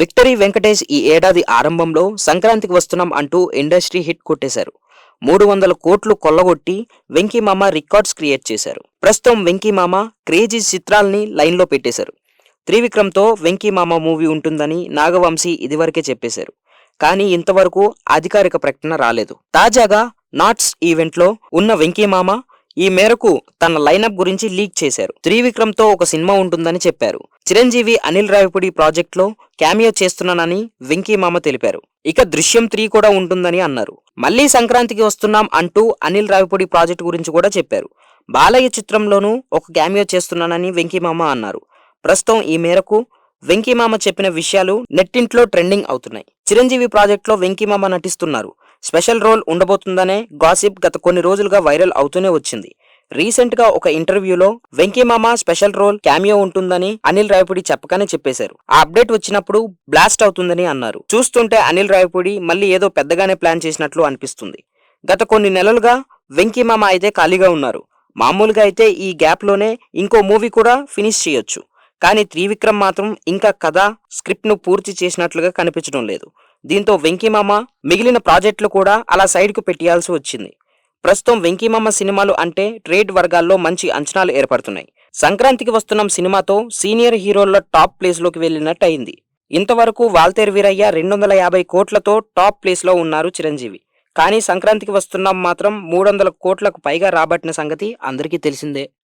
Victory Venkatesh ఈ ఏడాది ఆరంభంలో సంక్రాంతికి వస్తున్నాం అంటూ ఇండస్ట్రీ హిట్ కొట్టేశారు. మూడు వందల కోట్లు కొల్లగొట్టి వెంకీ మామ రికార్డ్స్ క్రియేట్ చేశారు. ప్రస్తుతం వెంకీ మామ క్రేజీ చిత్రాల్ని లైన్లో పెట్టేశారు. త్రివిక్రమ్తో వెంకీ మామ మూవీ ఉంటుందని నాగవంశీ ఇదివరకే చెప్పేశారు. కానీ ఇంతవరకు అధికారిక ప్రకటన రాలేదు. తాజాగా నాట్స్ ఈవెంట్లో ఉన్న వెంకీ మామ ఈ మేరకు తన లైనప్ గురించి లీక్ చేశారు. త్రివిక్రమ్తో ఒక సినిమా ఉంటుందని చెప్పారు. చిరంజీవి అనిల్ రావిపూడి ప్రాజెక్ట్లో క్యామియో చేస్తున్నానని వెంకీ మామ తెలిపారు. ఇక దృశ్యం త్రీ కూడా ఉంటుందని అన్నారు. మళ్ళీ సంక్రాంతికి వస్తున్నాం అంటూ అనిల్ రావిపూడి ప్రాజెక్ట్ గురించి కూడా చెప్పారు. బాలయ్య చిత్రంలోనూ ఒక క్యామియో చేస్తున్నానని వెంకీమామ అన్నారు. ప్రస్తుతం ఈ మేరకు వెంకీమామ చెప్పిన విషయాలు నెట్టింట్లో ట్రెండింగ్ అవుతున్నాయి. చిరంజీవి ప్రాజెక్ట్లో వెంకీమామ నటిస్తున్నారు. స్పెషల్ రోల్ ఉండబోతుందనే గాసిప్ గత కొన్ని రోజులుగా వైరల్ అవుతూనే వచ్చింది. రీసెంట్గా ఒక ఇంటర్వ్యూలో వెంకీమామ స్పెషల్ రోల్ క్యామియో ఉంటుందని అనిల్ రాయపూడి చెప్పగానే చెప్పేశారు. ఆ అప్డేట్ వచ్చినప్పుడు బ్లాస్ట్ అవుతుందని అన్నారు. చూస్తుంటే అనిల్ రాయపూడి మళ్ళీ ఏదో పెద్దగానే ప్లాన్ చేసినట్లు అనిపిస్తుంది. గత కొన్ని నెలలుగా వెంకీమామ అయితే ఖాళీగా ఉన్నారు. మామూలుగా అయితే ఈ గ్యాప్లోనే ఇంకో మూవీ కూడా ఫినిష్ చేయొచ్చు. కానీ త్రివిక్రమ్ మాత్రం ఇంకా కథ స్క్రిప్ట్ను పూర్తి చేసినట్లుగా కనిపించడం లేదు. దీంతో వెంకీమామ మిగిలిన ప్రాజెక్టులు కూడా అలా సైడ్కు పెట్టియాల్సి వచ్చింది. ప్రస్తుతం వెంకీమామ సినిమాలు అంటే ట్రేడ్ వర్గాల్లో మంచి అంచనాలు ఏర్పడుతున్నాయి. సంక్రాంతికి వస్తున్న సినిమాతో సీనియర్ హీరోల టాప్ ప్లేస్లోకి వెళ్ళినట్టు అయింది ఇంతవరకు వాల్తేరు వీరయ్య రెండు వందల యాభై కోట్లతో టాప్ ప్లేస్లో ఉన్నారు చిరంజీవి. కానీ సంక్రాంతికి వస్తున్నాం మాత్రం మూడు వందల కోట్లకు పైగా రాబట్టిన సంగతి అందరికీ తెలిసిందే.